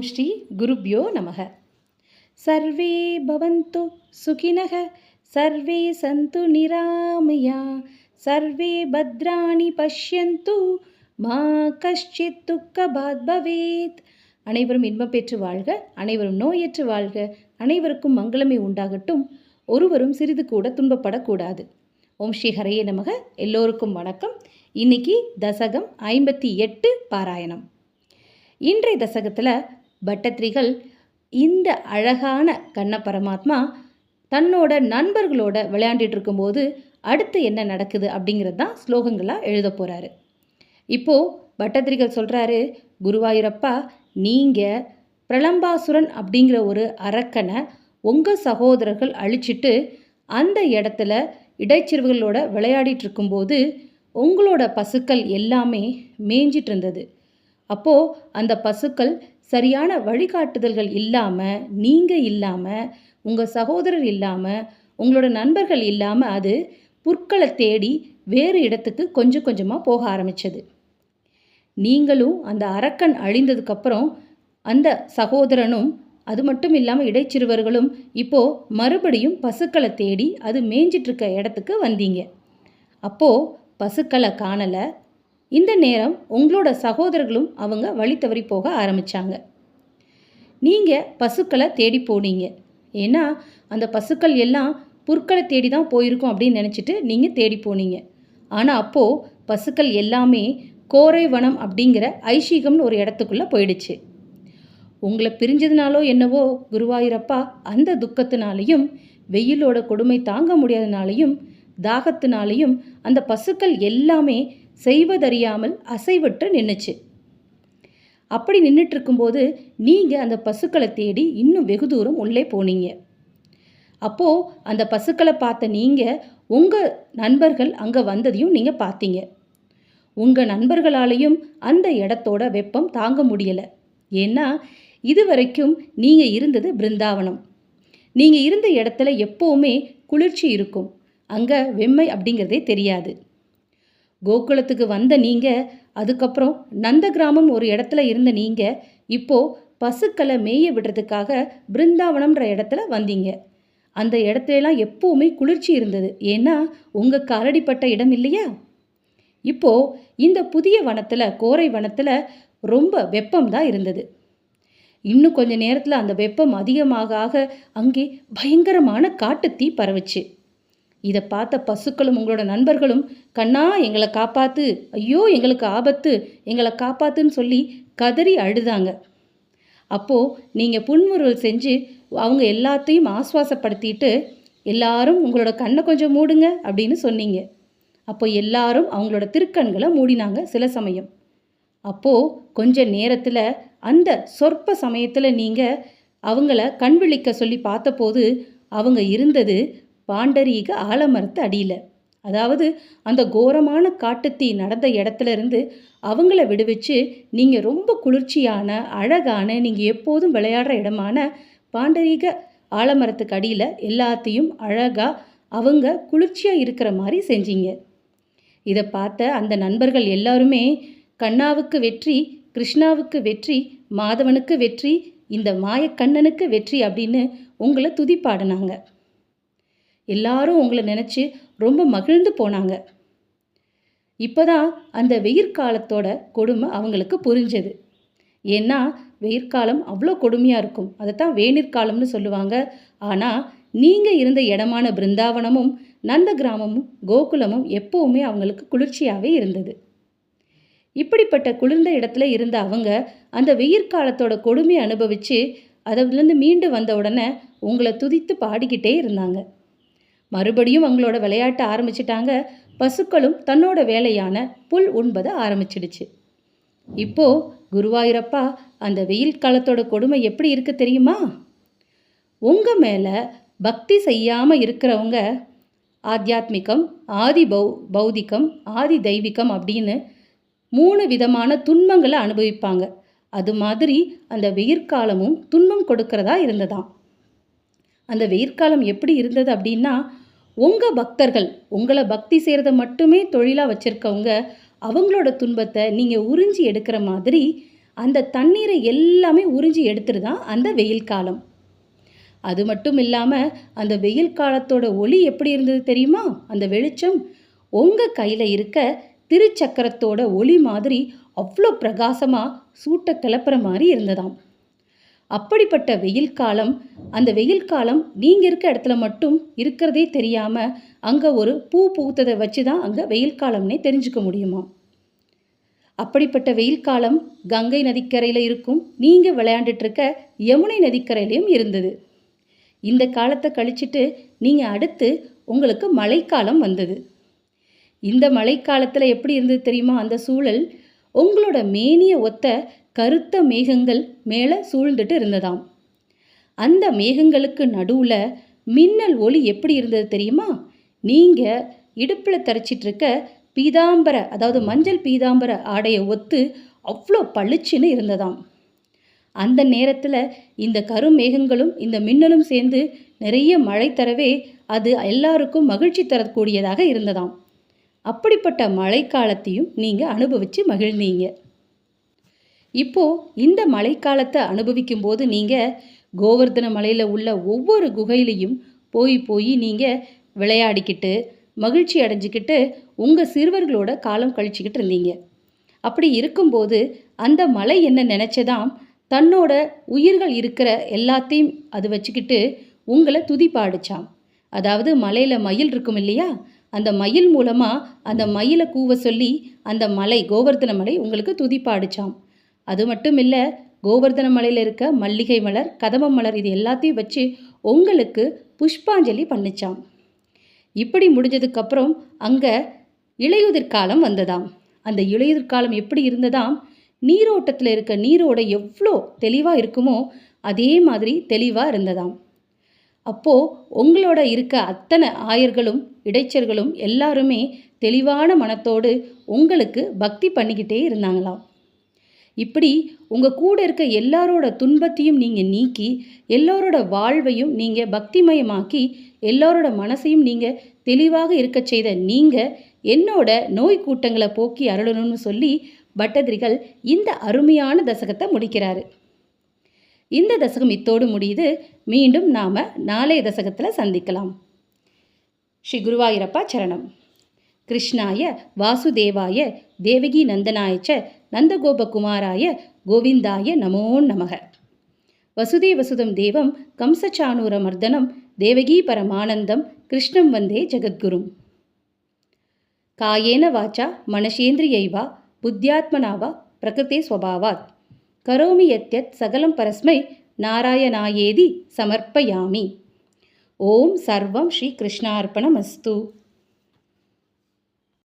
ஓம் ஸ்ரீ குருப்யோ நமக. சர்வே பவந்து சுகினக சர்வே சந்து நிராமயா சர்வே பத்ராணி பஷ்யந்து மா கஷ்டித் துக்கபாத் பவேத். அனைவரும் இன்பம் பெற்று வாழ்க அனைவரும் நோயற்று வாழ்க அனைவருக்கும் மங்களமே உண்டாகட்டும். ஒருவரும் சிறிது கூட துன்பப்படக்கூடாது. ஓம் ஸ்ரீ ஹரையே நமக. எல்லோருக்கும் வணக்கம். இன்னைக்கு தசகம் ஐம்பத்தி எட்டு பாராயணம். இன்றைய தசகத்தில் பட்டத்ரிகள் இந்த அழகான கண்ண பரமாத்மா தன்னோட நண்பர்களோட விளையாண்டுட்டு இருக்கும்போது அடுத்து என்ன நடக்குது அப்படிங்கிறது தான் ஸ்லோகங்களாக எழுத போகிறாரு இப்போது பட்டத்திரிகள் சொல்கிறாரு குருவாயூரப்பா நீங்கள் பிரலம்பாசுரன் அப்படிங்கிற ஒரு அரக்கனை உங்கள் சகோதரர்கள் அழிச்சிட்டு அந்த இடத்துல இடைச்சிறுவுகளோட விளையாடிட்டு இருக்கும்போது உங்களோட பசுக்கள் எல்லாமே மேய்ஞ்சிட்டு இருந்தது. அப்போது அந்த பசுக்கள் சரியான வழிகாட்டுதல்கள் இல்லாமல் நீங்கள் இல்லாமல் உங்கள் சகோதரர் இல்லாமல் உங்களோட நண்பர்கள் இல்லாமல் அது புற்களை தேடி வேறு இடத்துக்கு கொஞ்சம் கொஞ்சமாக போக ஆரம்பித்தது நீங்களும் அந்த அரக்கன் அழிந்ததுக்கப்புறம் அந்த சகோதரனும் அது மட்டும் இல்லாமல் இடைச்சிறுவர்களும் இப்போது மறுபடியும் பசுக்களை தேடி அது மேய்ஞ்சிட்ருக்க இடத்துக்கு வந்தீங்க. அப்போது பசுக்களை காணலை. இந்த நேரம் உங்களோட சகோதரர்களும் அவங்க வழி தவறி போக ஆரம்பித்தாங்க நீங்கள் பசுக்களை தேடி போனீங்க. ஏன்னா அந்த பசுக்கள் எல்லாம் புற்களை தேடி தான் போயிருக்கோம் அப்படின்னு நினச்சிட்டு நீங்கள் தேடி போனீங்க. ஆனால் அப்போது பசுக்கள் எல்லாமே கோரை வனம் அப்படிங்கிற ஐஷீகம்னு ஒரு இடத்துக்குள்ளே போயிடுச்சு. உங்களை பிரிஞ்சதுனாலோ என்னவோ குருவாயூரப்பா அந்த துக்கத்தினாலையும் வெயிலோட கொடுமை தாங்க முடியாதனாலையும் தாகத்தினாலையும் அந்த பசுக்கள் எல்லாமே செய்வதறியாமல் அசைவற்று நின்றுச்சு அப்படி நின்றுட்டு இருக்கும்போது நீங்கள் அந்த பசுக்களை தேடி இன்னும் வெகு தூரம் உள்ளே போனீங்க. அப்போது அந்த பசுக்களை பார்த்த நீங்கள் உங்கள் நண்பர்கள் அங்கே வந்ததையும் நீங்கள் பார்த்தீங்க. உங்கள் நண்பர்களாலேயும் அந்த இடத்தோட வெப்பம் தாங்க முடியலை. ஏன்னா இது வரைக்கும் நீங்கள் இருந்தது பிருந்தாவனம். நீங்கள் இருந்த இடத்துல எப்போவுமே குளிர்ச்சி இருக்கும். அங்கே வெம்மை அப்படிங்கிறதே தெரியாது. கோகுலத்துக்கு வந்த நீங்கள் அதுக்கப்புறம் நந்த கிராமம் ஒரு இடத்துல இருந்த நீங்கள் இப்போது பசுக்களை மேய விடுறதுக்காக பிருந்தாவனம்ன்ற இடத்துல வந்தீங்க. அந்த இடத்துலலாம் எப்போவுமே குளிர்ச்சி இருந்தது. ஏன்னா உங்கள் காலடிப்பட்ட இடம் இல்லையா? இப்போது இந்த புதிய வனத்தில் கோரை வனத்தில் ரொம்ப வெப்பம் தான் இருந்தது. இன்னும் கொஞ்ச நேரத்தில் அந்த வெப்பம் அதிகமாக ஆக அங்கே பயங்கரமான காட்டுத்தீ பரவுச்சு. இதை பார்த்த பசுக்களும் உங்களோட நண்பர்களும் கண்ணா எங்களை காப்பாத்து. ஐயோ எங்களுக்கு ஆபத்து. எங்களை காப்பாத்துன்னு சொல்லி கதறி அழுதாங்க. அப்போது நீங்கள் புன்முறுவல் செஞ்சு அவங்க எல்லாத்தையும் ஆஸ்வாசப்படுத்திட்டு எல்லாரும் உங்களோட கண்ணை கொஞ்சம் மூடுங்க அப்படின்னு சொன்னீங்க. அப்போ எல்லாரும் அவங்களோட திருக்கண்களை மூடினாங்க சில சமயம். அப்போது கொஞ்ச நேரத்தில் அந்த சொற்ப சமயத்தில் நீங்கள் அவங்கள கண் விழிக்க சொல்லி பார்த்தபோது அவங்க இருந்தது பாண்டரீக ஆலமரத்து அடியில். அதாவது அந்த கோரமான காட்டுத்தீ நடந்த இடத்துல இருந்து அவங்கள விடுவிச்சு நீங்கள் ரொம்ப குளிர்ச்சியான அழகான நீங்கள் எப்போதும் விளையாடுற இடமான பாண்டரீக ஆலமரத்துக்கு அடியில் எல்லாத்தையும் அழகாக அவங்க குளிர்ச்சியாக இருக்கிற மாதிரி செஞ்சீங்க. இதை பார்த்த அந்த நண்பர்கள் எல்லாருமே கண்ணாவுக்கு வெற்றி கிருஷ்ணாவுக்கு வெற்றி மாதவனுக்கு வெற்றி இந்த மாயக்கண்ணனுக்கு வெற்றி அப்படின்னு உங்களை துதிப்பாடினாங்க. எல்லாரும் உங்களை நினச்சி ரொம்ப மகிழ்ந்து போனாங்க. இப்போதான் அந்த வெயிற்காலத்தோட கொடுமை அவங்களுக்கு புரிஞ்சது. ஏன்னா வெயிற்காலம் அவ்வளோ கொடுமையாக இருக்கும். அதை தான் வேணிற்காலம்னு சொல்லுவாங்க. ஆனால் நீங்கள் இருந்த இடமான பிருந்தாவனமும் நந்த கிராமமும் கோகுலமும் எப்போவுமே அவங்களுக்கு குளிர்ச்சியாகவே இருந்தது. இப்படிப்பட்ட குளிர்ந்த இடத்துல இருந்த அவங்க அந்த வெயிற்காலத்தோட கொடுமையை அனுபவித்து அதிலிருந்து மீண்டு வந்த உடனே உங்களை துதித்து பாடிக்கிட்டே இருந்தாங்க. மறுபடியும் அவங்களோட விளையாட்ட ஆரம்பிச்சிட்டாங்க. பசுக்களும் தன்னோட வேலையான புல் உண்பதை ஆரம்பிச்சிடுச்சு. இப்போ குருவாயூரப்பா அந்த வெயில் காலத்தோட கொடுமை எப்படி இருக்கு தெரியுமா? உங்கள் மேலே பக்தி செய்யாமல் இருக்கிறவங்க ஆத்தியாத்மிகம் ஆதி பௌ பௌதிகம் ஆதி தெய்வீகம் அப்படின்னு மூணு விதமான துன்பங்களை அனுபவிப்பாங்க. அது மாதிரி அந்த வெயிற்காலமும் துன்பம் கொடுக்கறதா இருந்ததாம். அந்த வெயிற்காலம் எப்படி இருந்தது அப்படின்னா உங்கள் பக்தர்கள் உங்களை பக்தி செய்கிறத மட்டுமே தொழிலாக வச்சுருக்கவங்க அவங்களோட துன்பத்தை நீங்கள் உறிஞ்சி எடுக்கிற மாதிரி அந்த தண்ணீரை எல்லாமே உறிஞ்சி எடுத்துட்டு தான் அந்த வெயில் காலம். அது மட்டும் இல்லாமல் அந்த வெயில் காலத்தோட ஒளி எப்படி இருந்தது தெரியுமா? அந்த வெளிச்சம் உங்கள் கையில் இருக்க திருச்சக்கரத்தோட ஒளி மாதிரி அவ்வளோ பிரகாசமாக சூட்டை கிளப்புற மாதிரி இருந்ததாம். அப்படிப்பட்ட வெயில் காலம் அந்த வெயில் காலம் நீங்கள் இருக்க இடத்துல மட்டும் இருக்கிறதே தெரியாமல் அங்கே ஒரு பூ பூத்ததை வச்சு தான் அங்கே வெயில் காலம்னே தெரிஞ்சுக்க முடியுமா? அப்படிப்பட்ட வெயில் காலம் கங்கை நதிக்கரையில் இருக்கும். நீங்கள் விளையாண்டுட்டு இருக்க யமுனை நதிக்கரையிலையும் இருந்தது. இந்த காலத்தை கழிச்சிட்டு நீங்கள் அடுத்து உங்களுக்கு மழைக்காலம் வந்தது. இந்த மழைக்காலத்தில் எப்படி இருந்தது தெரியுமா? அந்த சூழல் உங்களோட மேனிய ஒத்த கருத்த மேகங்கள் மேலே சூழ்ந்துட்டு இருந்ததாம். அந்த மேகங்களுக்கு நடுவில் மின்னல் ஒளி எப்படி இருந்தது தெரியுமா? நீங்கள் இடுப்பில் தரிச்சிட்டு பீதாம்பர அதாவது மஞ்சள் பீதாம்பர ஆடையை ஒத்து அவ்வளோ பளிச்சுன்னு இருந்ததாம். அந்த நேரத்தில் இந்த கருமேகங்களும் இந்த மின்னலும் சேர்ந்து நிறைய மழை தரவே அது எல்லாருக்கும் மகிழ்ச்சி தரக்கூடியதாக இருந்ததாம். அப்படிப்பட்ட மழைக்காலத்தையும் நீங்கள் அனுபவித்து மகிழ்ந்தீங்க. இப்போ இந்த மழைக்காலத்தை அனுபவிக்கும் போது நீங்கள் கோவர்தன மலையில் உள்ள ஒவ்வொரு குகையிலையும் போய் போய் நீங்கள் விளையாடிக்கிட்டு மகிழ்ச்சி அடைஞ்சிக்கிட்டு உங்கள் சிறுவர்களோட காலம் கழிச்சுக்கிட்டு இருந்தீங்க. அப்படி இருக்கும்போது அந்த மலை என்ன நினச்சதாம் தன்னோட உயிர்கள் இருக்கிற எல்லாத்தையும் அது வச்சுக்கிட்டு உங்களை துதி பாடிச்சாம் அதாவது மலையில் மயில் இருக்கும் இல்லையா? அந்த மயில் மூலமாக அந்த மயிலை கூவ சொல்லி அந்த மலை கோவர்தன மலை உங்களுக்கு துதி பாடிச்சாம் அது மட்டும் இல்லை கோவர்தன மலையில் இருக்க மல்லிகை மலர் கதம்ப மலர் இது எல்லாத்தையும் வச்சு உங்களுக்கு புஷ்பாஞ்சலி பண்ணிச்சாம். இப்படி முடிஞ்சதுக்கப்புறம் அங்கே இலையுதிர் காலம் வந்ததாம். அந்த இலையுதிர் காலம் எப்படி இருந்ததாம்? நீரோட்டத்தில் இருக்க நீரோட எவ்வளோ தெளிவாக இருக்குமோ அதே மாதிரி தெளிவாக இருந்ததாம். அப்போது உங்களோட இருக்க அத்தனை ஆயர்களும் இடைச்சர்களும் எல்லாருமே தெளிவான மனத்தோடு உங்களுக்கு பக்தி பண்ணிக்கிட்டே இருந்தாங்களாம். இப்படி உங்கள் கூட இருக்க எல்லாரோட துன்பத்தையும் நீங்கள் நீக்கி எல்லோரோட வாழ்வையும் நீங்கள் பக்திமயமாக்கி எல்லோரோட மனசையும் நீங்கள் தெளிவாக இருக்க செய்த நீங்கள் என்னோட நோய் கூட்டங்களை போக்கி அருளணும்னு சொல்லி பட்டதிரிகள் இந்த அருமையான தசகத்தை முடிக்கிறாரு. இந்த தசகம் இத்தோடு முடியுது. மீண்டும் நாம் நாளைய தசகத்தில் சந்திக்கலாம். ஸ்ரீ குருவாயூரப்பா சரணம். கிருஷ்ணாய வாசுதேவாய தேவகி நந்தனாயச்ச நந்தகோபகுமாராய கோவிந்தாய நமோ நமக. வசுதே வசுதம் தேவம் கம்சச்சானூர மர்தனம் தேவகீ பரமானந்தம் கிருஷ்ணம் வந்தே ஜெகத்குரும் காயேன வாச்சா மனசேந்திரியைவா புத்தியாத்மனாவா பிரகிருத்தே ஸ்வபாவாத். கரோமி யத்யத் சகலம் பரஸ்மை நாராயணாயேதி சமர்ப்பயாமி. ஓம் சர்வம் ஸ்ரீ கிருஷ்ணார்ப்பணமஸ்து